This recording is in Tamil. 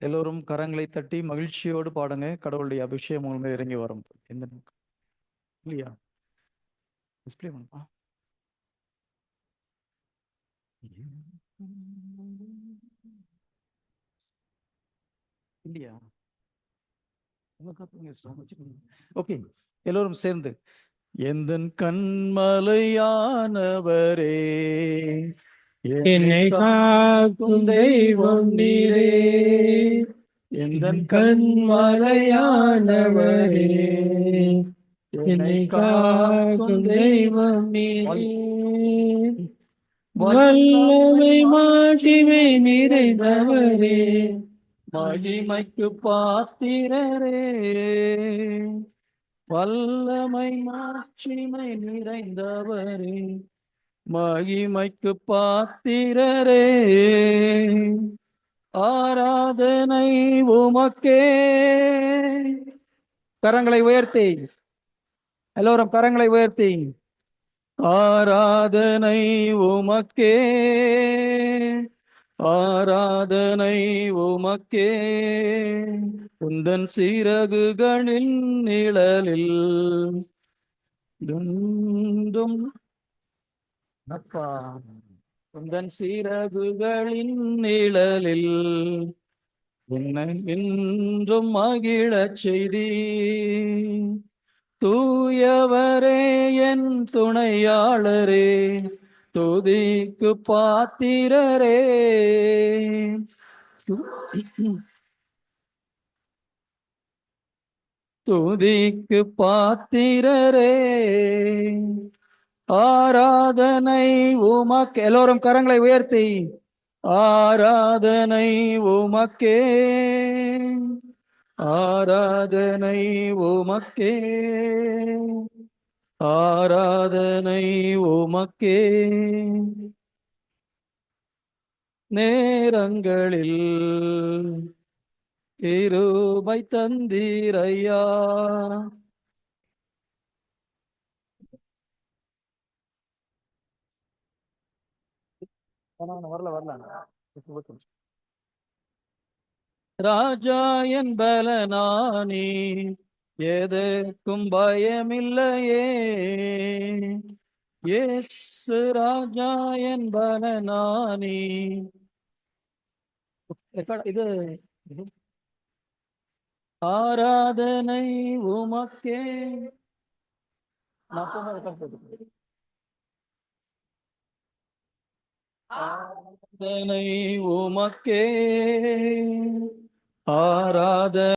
எல்லோரும் கரங்களை தட்டி மகிழ்ச்சியோடு பாடுங்க. கடவுளுடைய அபிஷேகம் உங்கள் இறங்கி வரும். எந்த இல்லையா? டிஸ்பிளே பண்ணுப்பா இல்லையா? ஓகே எல்லோரும் சேர்ந்து. எந்த கண்மலையானவரே என்னை காக்கும் தெய்வம் நீரே. எந்த என் கண்மலையானவரே என்னை காக்கும் தெய்வம் நீரே. வல்லமை மாட்சிமை நிறைந்தவரே. மகிமைக்கு பாத்திரரே. வல்லமை மாட்சிமை நிறைந்தவரே. மகிமைக்கு பாத்திரரே ஆராதனை உமக்கே. கரங்களை உயர்த்தி எல்லோரும் கரங்களை உயர்த்தி ஆராதனை உமக்கே. ஆராதனை உமக்கே. உந்தன் சிறகுகளின் நிழலில் துந்தும் உந்தன் சீரகுகளின் நிழலில் என்னை என்றும் மகிழச் செய்தி தூயவரே என் துணையாளரே துதிக்கு பாத்திரரே. துதிக்கு பாத்திரரே. ஆராதனை உமக்கு எல்லோரும் கரங்களை உயர்த்தி. ஆராதனை உமக்கே. ஆராதனை உமக்கே. ஆராதனை உமக்கே. நேரங்களில் கிருபை தந்தீரையா வரல வரல. ராஜா என்பலனானே எதற்கும் பயமில்லையே. எஸ் ராஜா என்பலனானே இது? இது. ஆராதனை உமக்கே. நான் போகாத ஆராதனை உமக்கே ஆராத